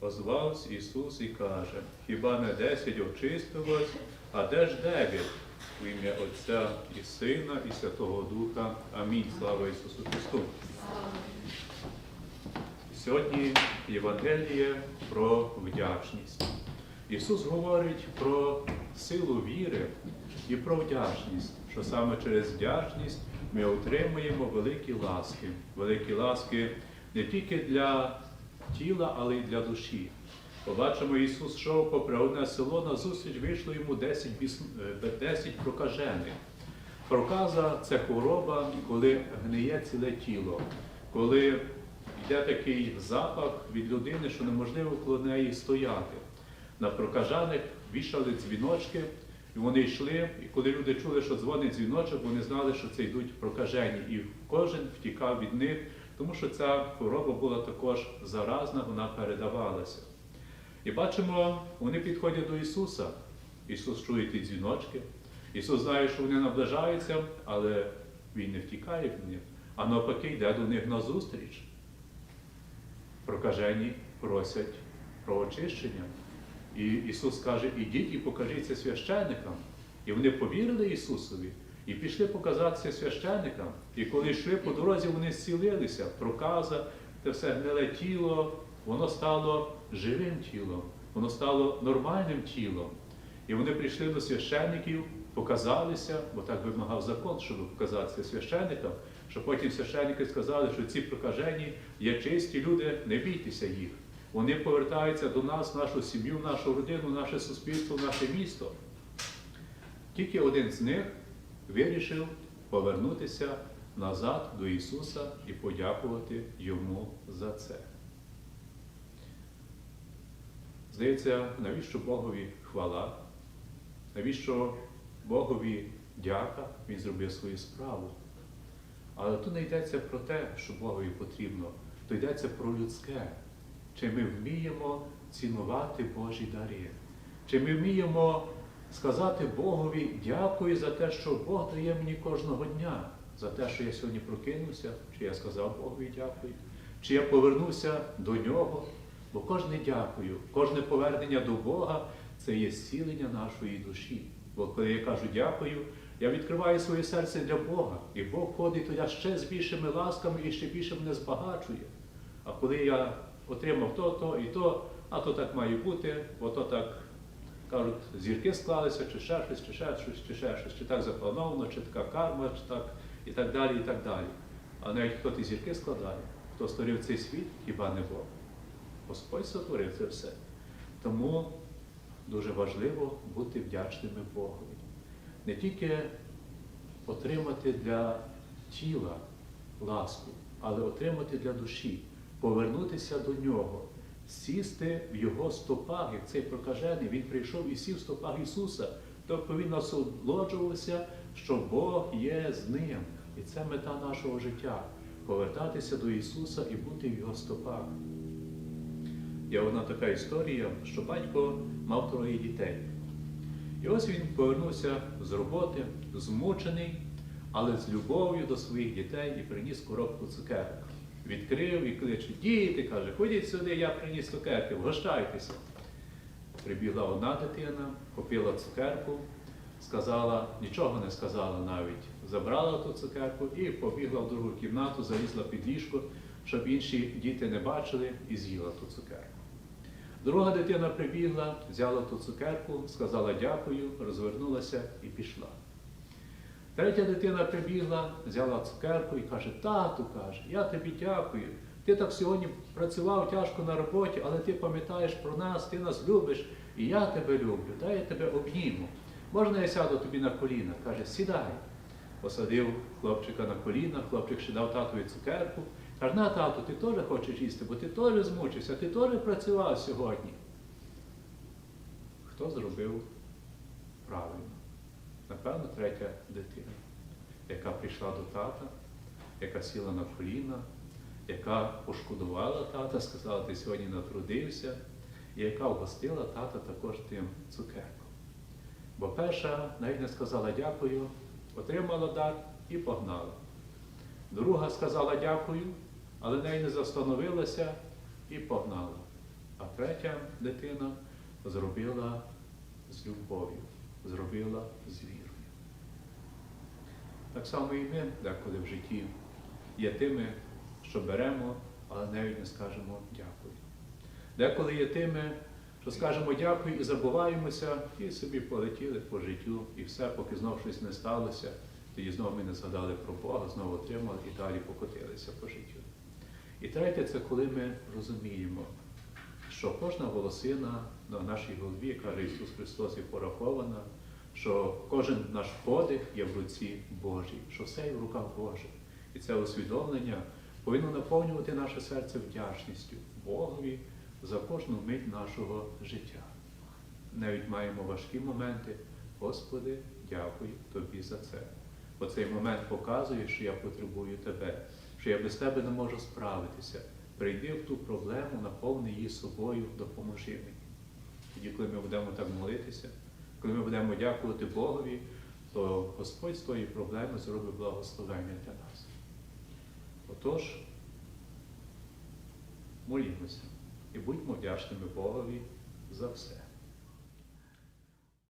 Озвався Ісус і каже, хіба не десять очистилось, а де ж дев'ять? В ім'я Отця і Сина, і Святого Духа. Амінь. Слава Ісусу Христу. Сьогодні Євангеліє про вдячність. Ісус говорить про силу віри і про вдячність, що саме через вдячність ми отримуємо великі ласки, великі ласки не тільки для тіла, але й для душі. Побачимо, Ісус йшов попри одне село, на зустріч вийшло йому 10, біс... е, 10 прокажених. Проказа це хвороба, коли гниє ціле тіло, коли йде такий запах від людини, що неможливо коло неї стояти. На прокажаних вішали дзвіночки, і вони йшли, і коли люди чули, що дзвонить дзвіночок, вони знали, що це йдуть прокажені. І кожен втікав від них, тому що ця хвороба була також заразна, вона передавалася. І бачимо, вони підходять до Ісуса. Ісус чує ті дзвіночки. Ісус знає, що вони наближаються, але Він не втікає від них, а навпаки йде до них на зустріч. Прокажені просять про очищення. І Ісус каже, ідіть і покажіться священникам. І вони повірили Ісусові і пішли показатися священникам. І коли йшли по дорозі, вони зцілилися. Проказа, те все гниле тіло, воно стало живим тілом, воно стало нормальним тілом. І вони прийшли до священників, показалися, бо так вимагав закон, щоб показатися священникам, що потім священники сказали, що ці прокажені є чисті люди, не бійтеся їх. Вони повертаються до нас, нашу сім'ю, нашу родину, наше суспільство, наше місто. Тільки один з них вирішив повернутися назад до Ісуса і подякувати Йому за це. Здається, навіщо Богові хвала? Навіщо Богові дяка? Він зробив свою справу. Але тут не йдеться про те, що Богові потрібно, то йдеться про людське. Чи ми вміємо цінувати Божі дари? Чи ми вміємо сказати Богові дякую за те, що Бог дає мені кожного дня, за те, що я сьогодні прокинувся, чи я сказав Богові дякую, чи я повернувся до Нього? Бо кожне дякую, кожне повернення до Бога це є зцілення нашої душі. Бо коли я кажу дякую, я відкриваю своє серце для Бога, і Бог ходить туди ще з більшими ласками і ще більше мене збагачує. А коли я отримав то, то і то, а то так має бути, бо то так кажуть, зірки склалися, чи ще щось, чи ще щось, чи ще щось, чи так заплановано, чи така карма, чи так, і так далі, і так далі. А навіть хто ті зірки складає, хто створив цей світ, хіба не Бог. Господь сотворив це все. Тому дуже важливо бути вдячними Богові. Не тільки отримати для тіла ласку, але отримати для душі, повернутися до нього, сісти в його стопах, як цей прокажений, він прийшов і сів в стопах Ісуса. Тобто він насолоджувався, що Бог є з ним. І це мета нашого життя повертатися до Ісуса і бути в Його стопах. Є одна така історія, що батько мав троє дітей. І ось він повернувся з роботи, змучений, але з любов'ю до своїх дітей і приніс коробку цукерок. Відкрив і кличе, діти, каже, ходіть сюди, я приніс цукерки, вгощайтеся. Прибігла одна дитина, купила цукерку, сказала, нічого не сказала навіть, забрала ту цукерку і побігла в другу кімнату, залізла під ліжко, щоб інші діти не бачили, і з'їла ту цукерку. Друга дитина прибігла, взяла ту цукерку, сказала дякую, розвернулася і пішла. Третя дитина прибігла, взяла цукерку і каже, тату, каже, я тобі дякую. Ти так сьогодні працював тяжко на роботі, але ти пам'ятаєш про нас, ти нас любиш, і я тебе люблю, дай я тебе обніму. Можна я сяду тобі на коліна? Каже, сідай. Посадив хлопчика на коліна, хлопчик ще дав татові цукерку. Каже, на тату, ти теж хочеш їсти, бо ти теж змучився, ти теж працював сьогодні. Хто зробив правильно? Напевно, третя дитина, яка прийшла до тата, яка сіла на коліна, яка пошкодувала тата, сказала, ти сьогодні натрудився, і яка вгостила тата також тим цукерком. Бо перша навіть не сказала дякую, отримала дар і погнала. Друга сказала дякую, але неї не застановилася і погнала. А третя дитина зробила з любов'ю, зробила з вірою. Так само і ми деколи в житті є тими, що беремо, але навіть не скажемо дякую. Деколи є тими, що скажемо дякую і забуваємося, і собі полетіли по життю, і все, поки знов щось не сталося, тоді знову ми не згадали про Бога, знову отримали і далі покотилися по життю. І третє, це коли ми розуміємо, що кожна волосина на нашій голові, каже Ісус Христос, є порахована, що кожен наш подих є в руці Божій, що все є в руках Божих. І це усвідомлення повинно наповнювати наше серце вдячністю Богові за кожну мить нашого життя. Навіть маємо важкі моменти. Господи, дякую Тобі за це. Бо цей момент показує, що я потребую Тебе, що я без Тебе не можу справитися. Прийди в ту проблему, наповни її собою, допоможи мені. Тоді, коли ми будемо так молитися, коли ми будемо дякувати Богові, то Господь з тої проблеми зробить благословення для нас. Отож, молімося і будьмо вдячними Богові за все.